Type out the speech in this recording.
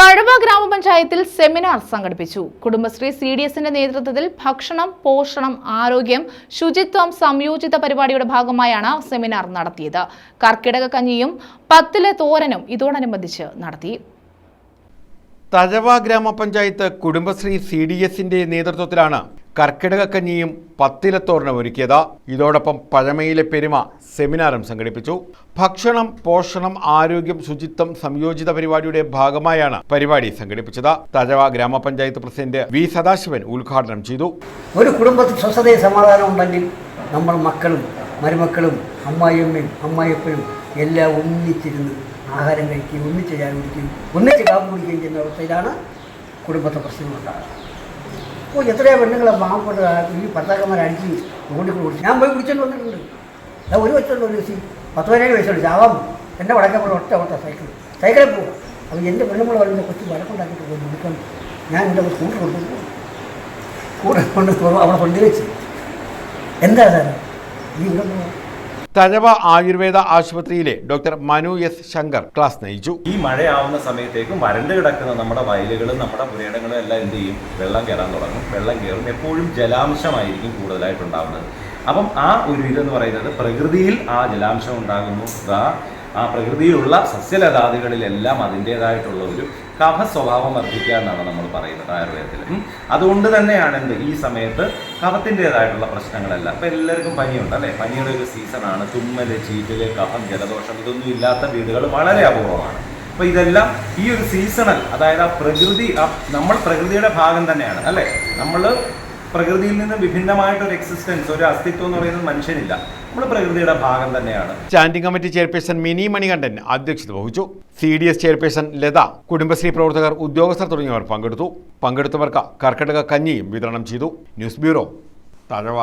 തഴവ ഗ്രാമപഞ്ചായത്തിൽ സെമിനാർ സംഘടിപ്പിച്ചു. Kudumbashree C D എസിന്റെ നേതൃത്വത്തിൽ ഭക്ഷണം പോഷണം ആരോഗ്യം ശുചിത്വം സംയോജിത പരിപാടിയുടെ ഭാഗമായാണ് സെമിനാർ നടത്തിയത്. കർക്കിടക കഞ്ഞിയും പത്തിലെ തോരനും ഇതോടനുബന്ധിച്ച് നടത്തി. തഴവ ഗ്രാമപഞ്ചായത്ത് കുടുംബശ്രീ സി ഡി എസിന്റെ നേതൃത്വത്തിലാണ് കർക്കിടകക്കഞ്ഞിയും പത്തിലത്തോരണം ഒരുക്കിയത്. ഇതോടൊപ്പം പഴമയിലെ പെരുമ സെമിനാറും സംഘടിപ്പിച്ചു. ഭക്ഷണം പോഷണം ആരോഗ്യം ശുചിത്വം സംയോജിത പരിപാടിയുടെ ഭാഗമായാണ് പരിപാടി സംഘടിപ്പിച്ചത്. തഴവ ഗ്രാമപഞ്ചായത്ത് പ്രസിഡന്റ് വി സദാശിവൻ ഉദ്ഘാടനം ചെയ്തു. ഒരു കുടുംബത്തിൽ സ്വസ്ഥതയും സമാധാനം ഉണ്ടെങ്കിൽ നമ്മൾ മക്കളും മരുമക്കളും അമ്മായിയമ്മയും അമ്മായിയപ്പനും എല്ലാം ഒന്നിച്ചിരുന്ന് ആഹാരം കഴിക്കുകയും ഒന്നിച്ച് ചായ കുടിക്കുകയും ഒന്നിച്ച് കാപ്പ് കുടിക്കുകയും ചെയ്യുന്ന അവസ്ഥയിലാണ് കുടുംബത്തെ പ്രശ്നങ്ങളുണ്ടാകുന്നത് അപ്പോൾ എത്രയോ പെണ്ണുങ്ങളെ പാവപ്പെട്ട ഈ ഭർത്താക്കന്മാരടിച്ച് അടിച്ച് ഓടി കുടിച്ച് ഞാൻ പോയി കുടിച്ചോണ്ട് വന്നിട്ടുണ്ട്. ഞാൻ ഒരു വെച്ചോണ്ട് ഒരു ദിവസം പത്ത് പതിനേഴ് വയസ്സുണ്ട് ചാവാം എന്റെ വടക്കപ്പുറം ഒറ്റ ഒറ്റ സൈക്കിൾ. സൈക്കിളിൽ പോകും അപ്പോൾ എന്റെ പെണ്ണുമ്പോൾ വരുന്ന കൊച്ചു വഴക്കുണ്ടാക്കിയിട്ട് പോയി വിളിക്കാൻ ഞാൻ എന്റെ സ്കൂട്ടർ കൊണ്ടു പോകും. കൂടെ കൊണ്ട് അവിടെ കൊണ്ടുവച്ച് എന്താ സാറേ? ഈ ഇവിടെ തഴവ ആയുർവേദ ആശുപത്രിയിലെ doctor Manu S Shankar class നയിച്ചു. ഈ മഴയാവുന്ന സമയത്തേക്കും വരണ്ട് കിടക്കുന്ന നമ്മുടെ വയലുകളും നമ്മുടെ പുരേടങ്ങളും എല്ലാം എന്ത് ചെയ്യും? വെള്ളം കയറാൻ തുടങ്ങും. വെള്ളം കയറും. എപ്പോഴും ജലാംശമായിരിക്കും കൂടുതലായിട്ടുണ്ടാവുന്നത്. അപ്പം ആ ഒരു ഇതെന്ന് പറയുന്നത് പ്രകൃതിയിൽ ആ ജലാംശം ഉണ്ടാകുന്നു. ആ ആ പ്രകൃതിയിലുള്ള സസ്യലതാദികളിലെല്ലാം അതിന്റേതായിട്ടുള്ള ഒരു കഫ സ്വഭാവം വർദ്ധിക്കുക എന്നാണ് നമ്മൾ പറയുന്നത് ആയുർവേദത്തിൽ. അതുകൊണ്ട് തന്നെയാണ് എന്ത് ഈ സമയത്ത് കഫത്തിന്റെതായിട്ടുള്ള പ്രശ്നങ്ങളല്ല. ഇപ്പം എല്ലാവർക്കും പനിയുണ്ട് അല്ലേ? പനിയുടെ ഒരു സീസണാണ്. തുമ്മൽ ചീറ്റൽ കഫം ജലദോഷം ഇതൊന്നും ഇല്ലാത്ത വീടുകൾ വളരെ അപൂർവമാണ്. അപ്പോൾ ഇതെല്ലാം ഈ ഒരു സീസണൽ അതായത് ആ പ്രകൃതി നമ്മൾ പ്രകൃതിയുടെ ഭാഗം തന്നെയാണ് അല്ലേ? നമ്മൾ പ്രകൃതിയിൽ നിന്ന് വിഭിന്നമായിട്ടൊരു എക്സിസ്റ്റൻസ് ഒരു അസ്തിത്വം എന്ന് പറയുന്നത് മനുഷ്യനില്ല. നമ്മൾ പ്രകൃതിയുടെ ഭാഗം തന്നെയാണ്. Standing committee chairperson Mini Manikandan അധ്യക്ഷത വഹിച്ചു. C D S chairperson Latha Kudumbashree പ്രവർത്തകർ ഉദ്യോഗസ്ഥർ തുടങ്ങിയവർ പങ്കെടുത്തു. പങ്കെടുത്തവർക്ക് കർക്കിടക കഞ്ഞിയും വിതരണം ചെയ്തു. News bureau Thazhava.